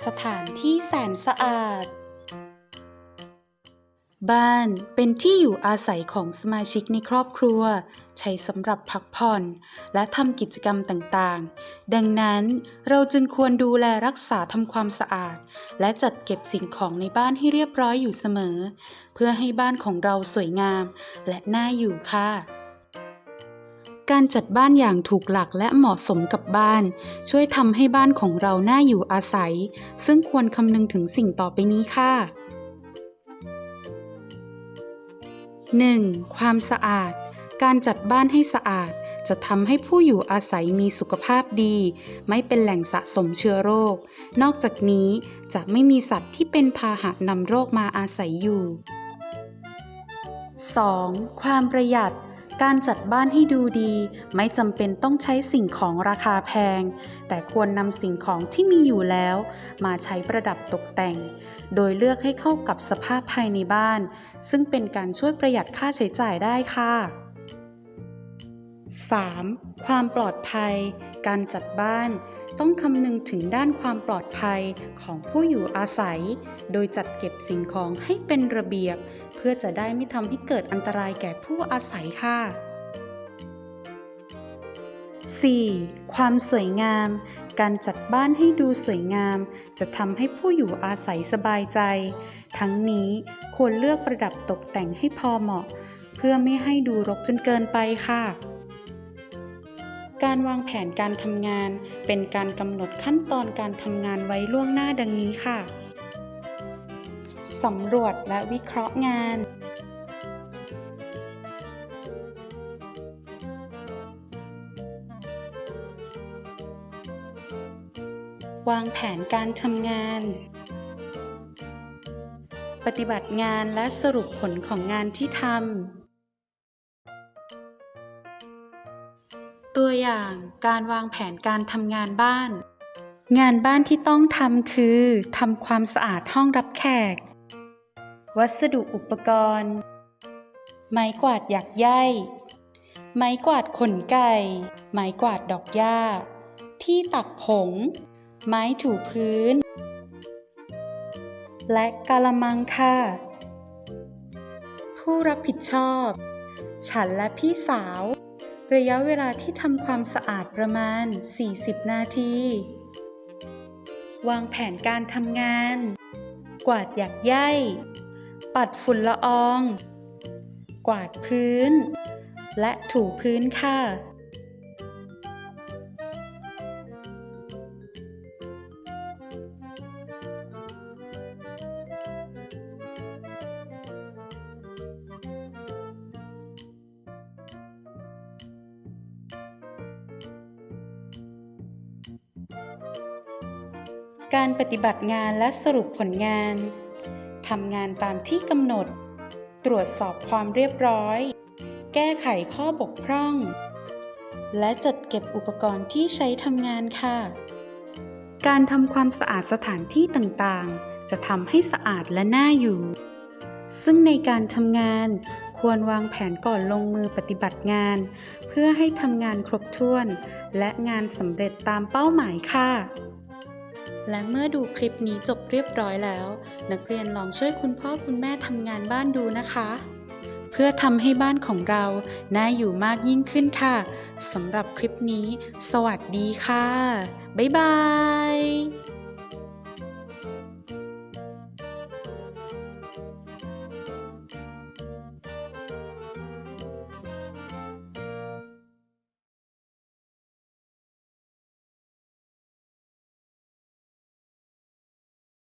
สถานที่แสนสะอาด บ้านเป็นที่อยู่อาศัยของสมาชิกในครอบครัว ใช้สำหรับพักผ่อน และทำกิจกรรมต่างๆ ดังนั้นเราจึงควรดูแลรักษาทำความสะอาด และจัดเก็บสิ่งของในบ้านให้เรียบร้อยอยู่เสมอ เพื่อให้บ้านของเราสวยงาม และน่าอยู่ค่ะ การจัดบ้านอย่างถูกหลักและเหมาะสมกับบ้าน ช่วยทำให้บ้านของเราน่าอยู่อาศัย ซึ่งควรคำนึงถึงสิ่งต่อไปนี้ค่ะ 1. ความสะอาด การจัดบ้านให้สะอาดจะทำให้ผู้อยู่อาศัยมีสุขภาพดี ไม่เป็นแหล่งสะสมเชื้อโรค นอกจากนี้จะไม่มีสัตว์ที่เป็นพาหะนำโรคมาอาศัยอยู่ 2. ความประหยัด การจัดบ้านให้ดูดี ไม่จำเป็นต้องใช้สิ่งของราคาแพง แต่ควรนำสิ่งของที่มีอยู่แล้ว มาใช้ประดับตกแต่ง โดยเลือกให้เข้ากับสภาพภายในบ้าน ซึ่งเป็นการช่วยประหยัดค่าใช้จ่ายได้ค่ะ 3. ความปลอดภัย การจัดบ้าน ต้องคำนึงถึงด้านความปลอดภัยของผู้อยู่อาศัย โดยจัดเก็บสิ่งของให้เป็นระเบียบ เพื่อจะได้ไม่ทำให้เกิดอันตรายแก่ผู้อาศัยค่ะ 4. ความสวยงาม การจัดบ้านให้ดูสวยงาม จะทำให้ผู้อยู่อาศัยสบายใจ ทั้งนี้ควรเลือกประดับตกแต่งให้พอเหมาะ เพื่อไม่ให้ดูรกจนเกินไปค่ะ การวางแผนการทำงาน เป็นการกำหนดขั้นตอนการทำงานไว้ล่วงหน้าดังนี้ค่ะ สำรวจและวิเคราะห์งาน วางแผนการทำงาน ปฏิบัติงานและสรุปผลของงานที่ทำ ตัวอย่างการวางแผนการทำงานบ้าน งานบ้านที่ต้องทำคือทำความสะอาดห้องรับแขก วัสดุอุปกรณ์ ไม้กวาดหยักใยไม้กวาดขนไก่ ไม้กวาดดอกหญ้า ที่ตักผง ไม้ถูพื้น และกาละมังค่ะ ผู้รับผิดชอบ ฉันและพี่สาว ระยะเวลาที่ทำความสะอาดประมาณ 40 นาที วางแผนการทำงาน กวาดหยักใยปัดฝุ่นละออง กวาดพื้น และถูพื้นค่ะ การปฏิบัติงานและสรุปผลงาน ทำงานตามที่กำหนด ตรวจสอบความเรียบร้อย แก้ไขข้อบกพร่อง และจัดเก็บอุปกรณ์ที่ใช้ทำงานค่ะ การทำความสะอาดสถานที่ต่างๆ จะทำให้สะอาดและน่าอยู่ ซึ่งในการทำงานควรวางแผนก่อนลงมือปฏิบัติงาน เพื่อให้ทำงานครบถ้วน และงานสำเร็จตามเป้าหมายค่ะ และเมื่อดูคลิปนี้จบเรียบร้อยแล้ว นักเรียนลองช่วยคุณพ่อคุณแม่ทำงานบ้านดูนะคะ เพื่อทำให้บ้านของเราน่าอยู่มากยิ่งขึ้นค่ะสำหรับคลิปนี้ สวัสดีค่ะ บ๊ายบาย